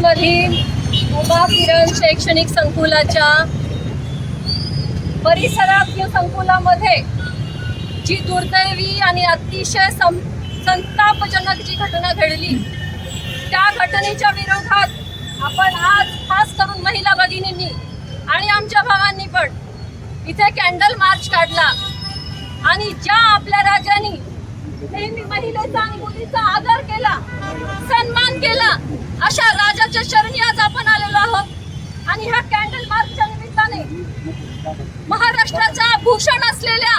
मधील उभा किरण शैक्षणिक संकुलाच्या परिसरात या संकुलामध्ये जी दुर्दैवी आणि अतिशय सं संतापजनक जी घटना घडली त्या घटनेच्या विरोधात आपण आज खास करून महिला भगिनींनी आणि आमच्या भावांनी पण इथे कॅन्डल मार्च काढला. आणि ज्या आपल्या राजांनी नेहमी महिलेचा आणि मुलीचा आदर केला सन्मान केला. अशा राजाच्या शरणी आज आपण आलेलो आहोत. आणि ह्या कॅन्डल मार्चच्या निमित्ताने महाराष्ट्राचा भूषण असलेल्या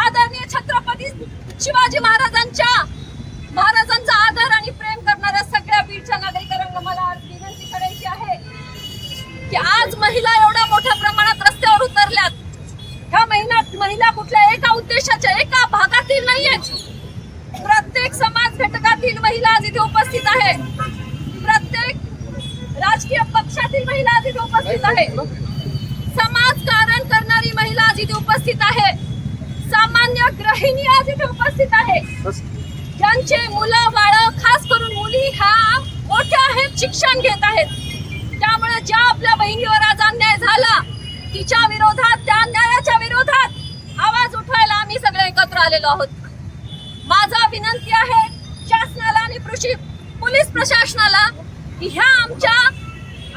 आदरणीय छत्रपती शिवाजी महाराजांच्या महाराजांचा आदर आणि प्रेम करणाऱ्या सगळ्या बीडच्या नागरिकांना मला आज विनंती करायची आहे की आज महिला एवढ्या मोठ्या प्रमाणात रस्त्यावर उतरल्यात ह्या महिला कुठल्या एका उद्देशाच्या एका भागातील नाहीयेत प्रत्येक समाज घटकातील महिला आज इथे उपस्थित आहे. प्रत्येक राजकीय पक्षातील महिला आज इथे उपस्थित आहे. समाजकारण करणारी महिला आज इथे उपस्थित आहे. सामान्य गृहिणी आज इथे उपस्थित आहे. ज्यांचे मुलं बाळ खास करून मुली ह्या मोठ्या आहेत शिक्षण घेत आहेत. त्यामुळे ज्या आपल्या बहिणीवर आज अन्याय झाला तिच्या विरोधात त्या अन्यायाच्या विरोधात आवाज उठवायला आम्ही सगळे एकत्र आलेलो आहोत. माझा विनंती आहे शासनाला आणि कृषी पोलीस प्रशासनाला ह्या आमच्या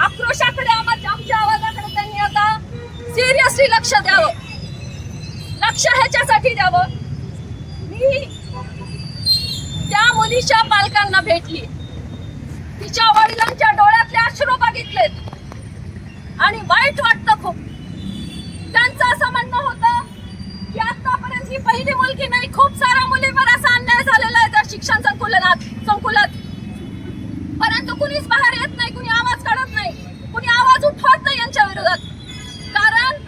आक्रोशाकडे आमच्या आवाजाकडे त्यांनी आता सिरियसली लक्ष द्यावं. लक्ष ह्याच्यासाठी द्यावं. मी त्या मुलीच्या पालकांना भेटली. तिच्या वडिलांच्या डोळ्यातले अश्रू बघितलेत. आणि वाईट वाटतं खूप. आतापर्यंत पहिली मुलगी नाही खूप साऱ्या मुलीवर असा अन्याय झालेला आहे त्या शिक्षण संकुलनात संकुलात. परंतु कुणीच बाहेर येत नाही कुणी आवाज काढत नाही कुणी आवाज उठवत नाही यांच्या विरोधात. कारण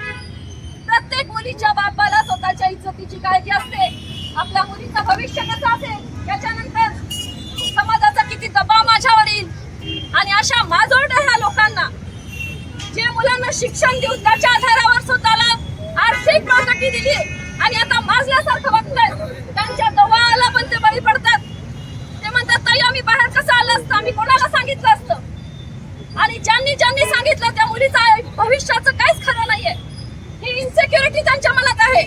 प्रत्येक मुलीच्या बापाला स्वतःच्या इज्जतीची काळजी असते. आपल्या मुलीचं भविष्य कसं असेल याच्यानंतर समाजाचा किती दबाव माझ्यावर येईल? आणि अशा माजोरड्या ह्या लोकांना जे मुलांना शिक्षण देऊन त्याच्या आधारावर स्वतःला आर्थिक प्रगती दिली आणि आता माजल्यासारखं वागतंय त्यांच्या दबावाला पण ते बळी पडतात. ते म्हणतात ताई आम्ही बाहेर कसं आलं असतं? आम्ही कोणाला सांगितलं असतं? आणि ज्यांनी ज्यांनी सांगितलं त्या मुलीचा भविष्याचं काहीच खरं नाहीये. ही इन्सेक्युरिटी त्यांच्या मनात आहे.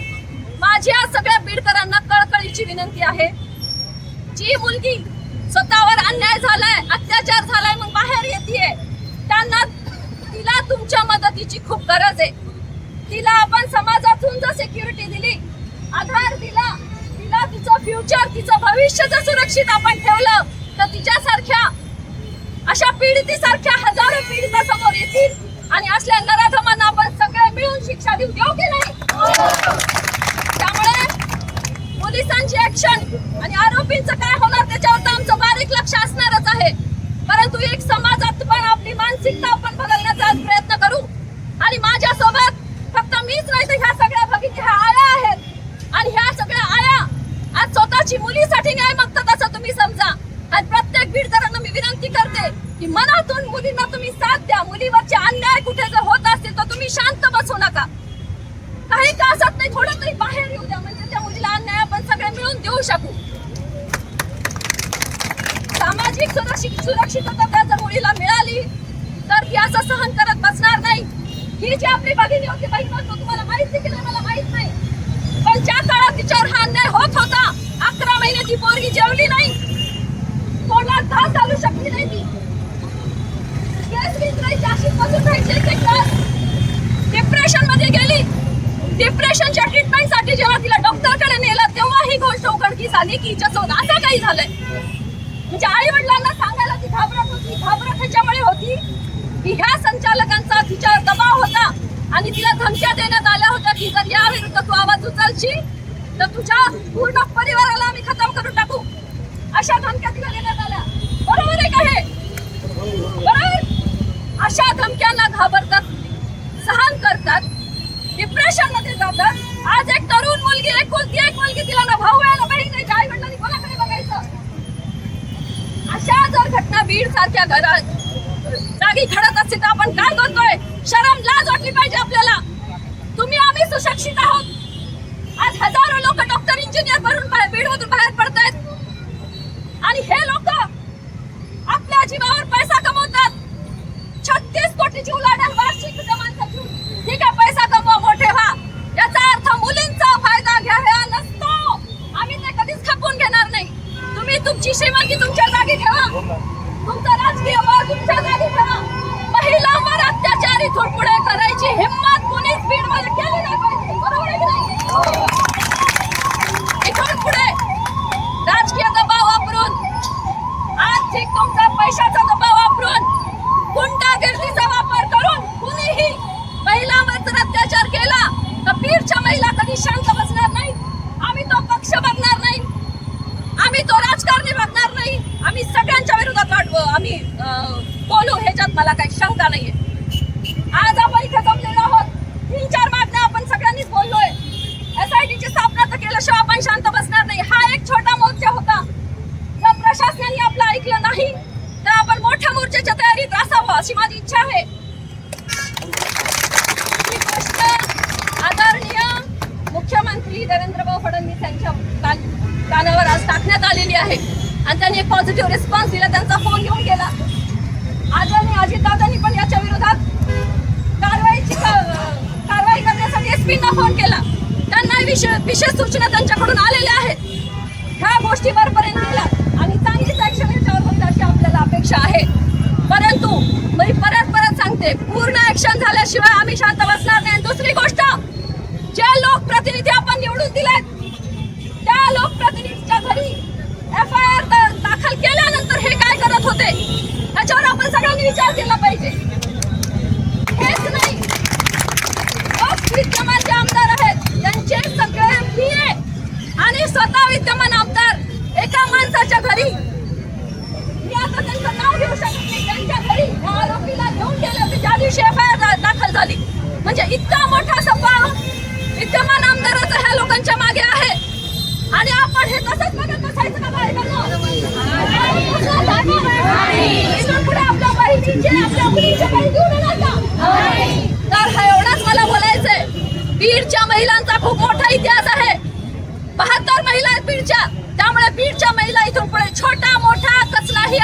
माझी आज सगळ्या बीडकरांना कळकळीची विनंती आहे. जी मुलगी स्वतःवर अन्याय झालाय अत्याचार झालाय मग बाहेर येते त्यांना तिला तुमच्या मदतीची खूप गरज आहे. तिला आपण समाजातून जर सिक्युरिटी दिली विचार तिचं भविष्य जर सुरक्षित आपण ठेवलं तर तिच्यासारख्या अशा पीडितीसारख्या हजारो पीडिता समोर येतील आणि असल्या नराधमांना आपण सगळे मिळून शिक्षा देऊ देऊ की नाही त्यामुळे पोलिसांची ऍक्शन आणि आरोपींचं काय होणार त्याच्यावर तर आमचं बारीक लक्ष असणारच आहे परंतु एक समाजात पण आपली मानसिकता आपण बदलण्याचा आज प्रयत्न करू आणि माझ्यासोबत फक्त मीच नाही तर ह्या सगळ्या भगिनी ह्या आया आहेत आणि ह्या सगळ्या आया आज स्वतःची मुलीसाठी न्याय मागतात असं तुम्ही समजा आणि प्रत्येक बीडकरांना मी विनंती करते की मनातून मुलींना तुम्ही साथ द्या मुलीवरचे अन्याय कुठे जर होत असतील तर तुम्ही शांत बसू नका. काही का असत नाही थोडं तरी बाहेर येऊ द्या म्हणजे त्या मुलीला अन्याय आपण सगळे मिळून देऊ शकू. सामाजिक सुरक्षित सुरक्षितता त्या जर मुलीला मिळाली तर ती असं सहन करत बसणार नाही. ही जी आपली भगिनी होती बहीण होतो तुम्हाला माहिती की नाही मला माहीत नाही. पण ज्या काळात तिच्यावर हा अन्याय होत होता अकरा महिने ती पोरगी जेवली नाही तोंडात घास घालू शकली नाही ती झाली की हिच्या हिच्यासोबत असं काही झालंय? म्हणजे आई वडिलांना सांगायला ती घाबरत होती घाबरत ह्याच्यामुळे होती की ह्या संचालकांचा तिच्यावर दबाव होता आणि तिला धमक्या देण्यात आल्या होत्या की जर या विरुद्ध तू आवाज उचलशील तर तुझ्या पूर्ण परिवाराला आम्ही खतम करून टाकू. अशा धमक्या तिला देण्यात आल्या बरोबर आहे का हे बरोबर अशा धमक्यांना घाबरतात सहन करतात डिप्रेशनमध्ये जातात आज एक तरुण मुलगी एक कोणती एक मुलगी तिला ना भाऊ यायला बहीण नाही आई वडिलांनी कोणाकडे बघायचं अशा जर सारख्या घरात जागी घडत असते तर आपण काय करतोय? शरम लाज वाटली पाहिजे आपल्याला. तुम्ही आम्ही सुशिक्षित आहोत. आज हजारो लोक डॉक्टर इंजिनियर भरून बाहेर बीड मधून बाहेर पडतायत. आणि हे लोक आपल्या जीवावर पैसा कमवतात तुमची श्रीमंती तुमच्या जागी ठेवा तुमचा राजकीय बळ तुमच्या जागी ठेवा महिलांवर अत्याचार करायची हिंमत कोणीच बीडमध्ये केली नाही पाहिजे बरोबर आहे की नाही इथून पुढे राजकीय दबाव वापरून आर्थिक तुमचा पैशाचा दबाव वापरून गुंडागिर्दीचा वापर करून कुणीही महिलांवर जर अत्याचार केला तर बीडच्या महिला कधी शांत बसणार नाही आम्ही तो पक्ष बघणार नाही आम्ही तो राजकारणी बघणार नाही आम्ही सगळ्यांच्या विरोधात वाढवू आम्ही अं, बोलू ह्याच्यात मला काही शंका नाहीये आज आपण इथे जमलेलो आहोत तीन चार मागण्या आपण सगळ्यांनीच बोललोय एसआयटीची स्थापना तर केल्याशिवाय आपण शांत बसणार नाही हा एक छोटा मोर्चा होता जर प्रशासनाने आपलं ऐकलं नाही तर आपण मोठ्या मोर्चाच्या तयारीत असावं अशी माझी इच्छा आहे. ही गोष्ट आदरणीय मुख्यमंत्री देवेंद्रभाऊ फडणवीस यांच्या कानावर आज टाकण्यात आलेली आहे. आणि त्यांनी एक पॉझिटिव्ह रिस्पॉन्स दिला. त्यांचा फोन घेऊन गेला. आज आणि अजितदादांनी पण याच्या विरोधात कारवाईची कारवाई करण्यासाठी एसपींना फोन केला. त्यांना विशेष विशेष सूचना त्यांच्याकडून आलेल्या आहेत. ह्या गोष्टी वरपर्यंत आणि चांगलीच ऍक्शन याच्यावर होईल अशी आपल्याला अपेक्षा आहे. परंतु मी परत परत सांगते पूर्ण ऍक्शन झाल्याशिवाय आम्ही शांत बसणार नाही. दुसरी गोष्ट जे लोकप्रतिनिधी आपण निवडून दिलेत त्या लोकप्रतिनिधीच्या घरी एफ आय आर दाखल केल्यानंतर हे काय करत होते त्याच्यावर आपण सगळ्यांनी विचार केला पाहिजे. हेच नाही. विद्यमान जे आमदार आहेत त्यांचे सगळे आणि स्वतः विद्यमान आमदार एका माणसाच्या घरी गेले एफ आय आर दाखल झाली. म्हणजे इतका मोठा सभा विद्यमान आमदाराचा ह्या लोकांच्या मागे आहे. आणि आपण हे तसंच बघत बसायचं का बाहेर? पुढे आपल्या बहिणीचे आपल्या मुलीचे काही तर हा एवढाच मला बोलायचंय. बीडच्या महिलांचा खूप मोठा इतिहास आहे. बहात्तर महिला आहेत बीडच्या. त्यामुळे बीडच्या महिला इथून पुढे छोटा मोठा कसलाही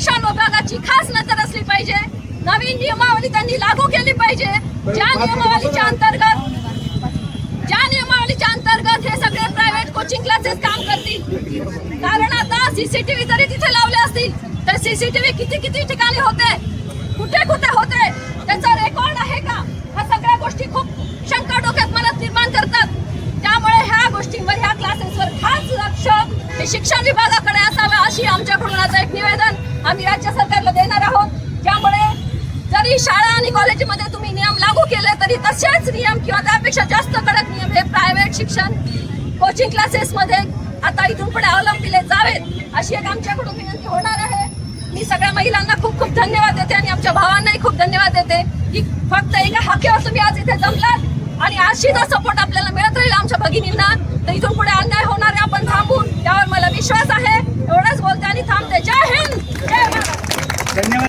शिक्षण विभागाची खास नजर असली पाहिजे. नवीन नियमावली त्यांनी लागू केली पाहिजे. ज्या नियमावलीच्या अंतर्गत ज्या नियमावलीच्या अंतर्गत हे सगळे प्रायव्हेट कोचिंग क्लासेस काम करतील. कारण आता सीसीटीव्ही जरी तिथे लावले असतील तर सीसीटीव्ही किती किती ठिकाणी होते? कुठे कुठे होते? त्याचा रेकॉर्ड आहे का? ह्या सगळ्या गोष्टी खूप शंका डोक्यात मनात निर्माण करतात. त्यामुळे ह्या गोष्टींवर ह्या क्लासेसवर खास लक्ष हे शिक्षण विभागाकडे असावं अशी आमच्याकडून आता एक निवेदन आम्ही राज्य सरकारला देणार आहोत. त्यामुळे जरी शाळा आणि कॉलेजमध्ये तुम्ही नियम लागू केले तरी तसेच नियम किंवा त्यापेक्षा जास्त कडक नियम हे प्रायव्हेट शिक्षण कोचिंग क्लासेसमध्ये आता इथून पुढे अवलंबिले जावेत अशी एक आमच्याकडून विनंती होणार आहे. मी सगळ्या महिलांना खूप खूप धन्यवाद देते आणि आमच्या भावांनाही खूप धन्यवाद देते की फक्त एका हाकेवर तुम्ही आज इथे जमलात आणि अशीचा सपोर्ट आपल्याला मिळत राहील आमच्या भगिनींना तर इथून पुढे अन्याय होणार आहे. आपण थांबून त्यावर मला विश्वास आहे. एवढंच बोलते आणि थांबते. जय हिंद. जय महाराष्ट्र धन्यवाद